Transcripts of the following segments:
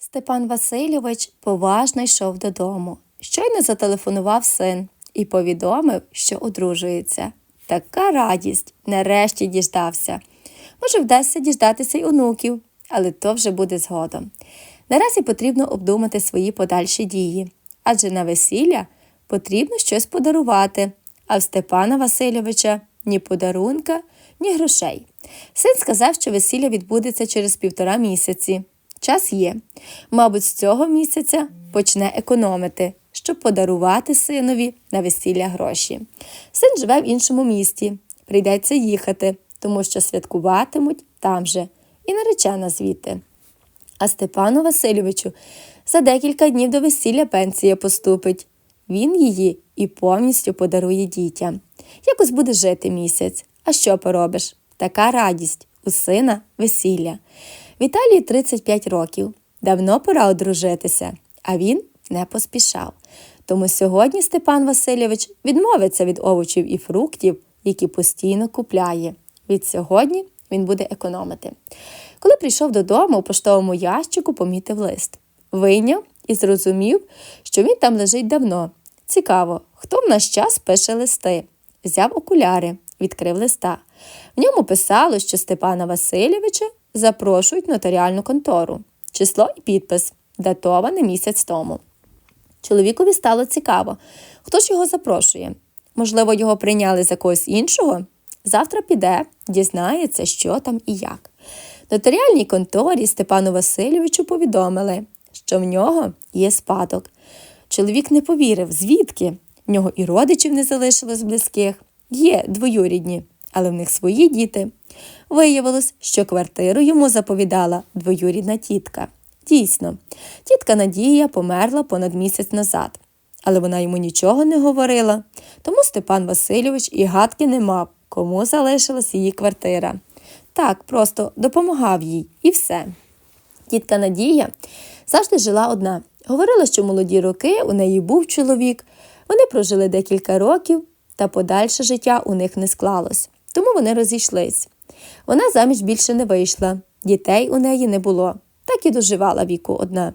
Степан Васильович поважно йшов додому. Щойно зателефонував син і повідомив, що одружується. Така радість нарешті діждався. Може, вдасться діждатися й онуків, але то вже буде згодом. Наразі потрібно обдумати свої подальші дії, адже на весілля потрібно щось подарувати, а в Степана Васильовича ні подарунка, ні грошей. Син сказав, що весілля відбудеться через півтора місяці. Час є. Мабуть, з цього місяця почне економити, щоб подарувати синові на весілля гроші. Син живе в іншому місті, прийдеться їхати, тому що святкуватимуть там же, і наречена звідти. А Степану Васильовичу за декілька днів до весілля пенсія поступить. Він її і повністю подарує дітям. Якось буде жити місяць. А що поробиш? Така радість у сина весілля. Віталії 35 років. Давно пора одружитися, а він не поспішав. Тому сьогодні Степан Васильович відмовиться від овочів і фруктів, які постійно купляє. Від сьогодні він буде економити. Коли прийшов додому, у поштовому ящику помітив лист. Вийняв і зрозумів, що він там лежить давно. Цікаво, хто в наш час пише листи. Взяв окуляри, відкрив листа. В ньому писало, що Степана Васильовича запрошують нотаріальну контору. Число і підпис, датоване місяць тому. Чоловікові стало цікаво, хто ж його запрошує. Можливо, його прийняли за когось іншого? Завтра піде, дізнається, що там і як. Нотаріальній конторі Степану Васильовичу повідомили, що в нього є спадок. Чоловік не повірив, звідки? В нього і родичів не залишилось близьких. Є двоюрідні, але в них свої діти. Виявилось, що квартиру йому заповідала двоюрідна тітка. Дійсно, тітка Надія померла понад місяць назад, але вона йому нічого не говорила, тому Степан Васильович і гадки не мав, кому залишилась її квартира. Так, просто допомагав їй і все. Тітка Надія завжди жила одна. Говорила, що молоді роки у неї був чоловік. Вони прожили декілька років, та подальше життя у них не склалось, тому вони розійшлись. Вона заміж більше не вийшла, дітей у неї не було, так і доживала віку одна.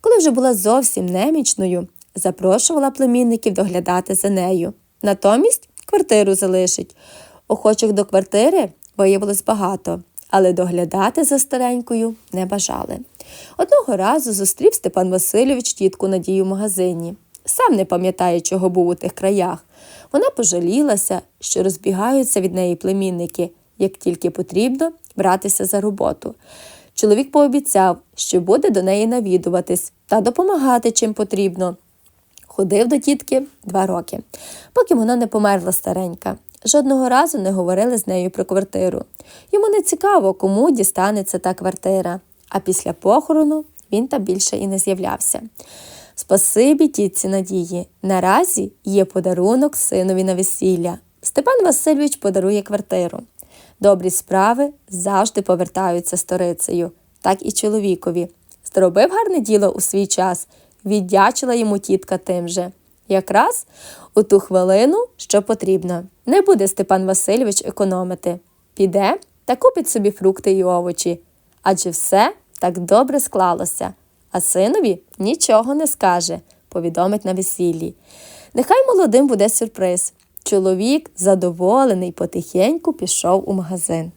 Коли вже була зовсім немічною, запрошувала племінників доглядати за нею. Натомість квартиру залишить. Охочих до квартири виявилось багато, але доглядати за старенькою не бажали. Одного разу зустрів Степан Васильович тітку Надію в магазині. Сам не пам'ятає, чого був у тих краях. Вона пожалілася, що розбігаються від неї племінники, як тільки потрібно братися за роботу. Чоловік пообіцяв, що буде до неї навідуватись та допомагати чим потрібно. Ходив до тітки два роки, поки вона не померла старенька. Жодного разу не говорили з нею про квартиру. Йому не цікаво, кому дістанеться та квартира, а після похорону він там більше і не з'являвся. Спасибі тітці Надії. Наразі є подарунок синові на весілля. Степан Васильович подарує квартиру. Добрі справи завжди повертаються сторицею, так і чоловікові. Зробив гарне діло у свій час, віддячила йому тітка тим же. Якраз у ту хвилину, що потрібно. Не буде Степан Васильович економити. Піде та купить собі фрукти й овочі. Адже все так добре склалося, а синові нічого не скаже, повідомить на весіллі. Нехай молодим буде сюрприз. Чоловік, задоволений, потихеньку пішов у магазин.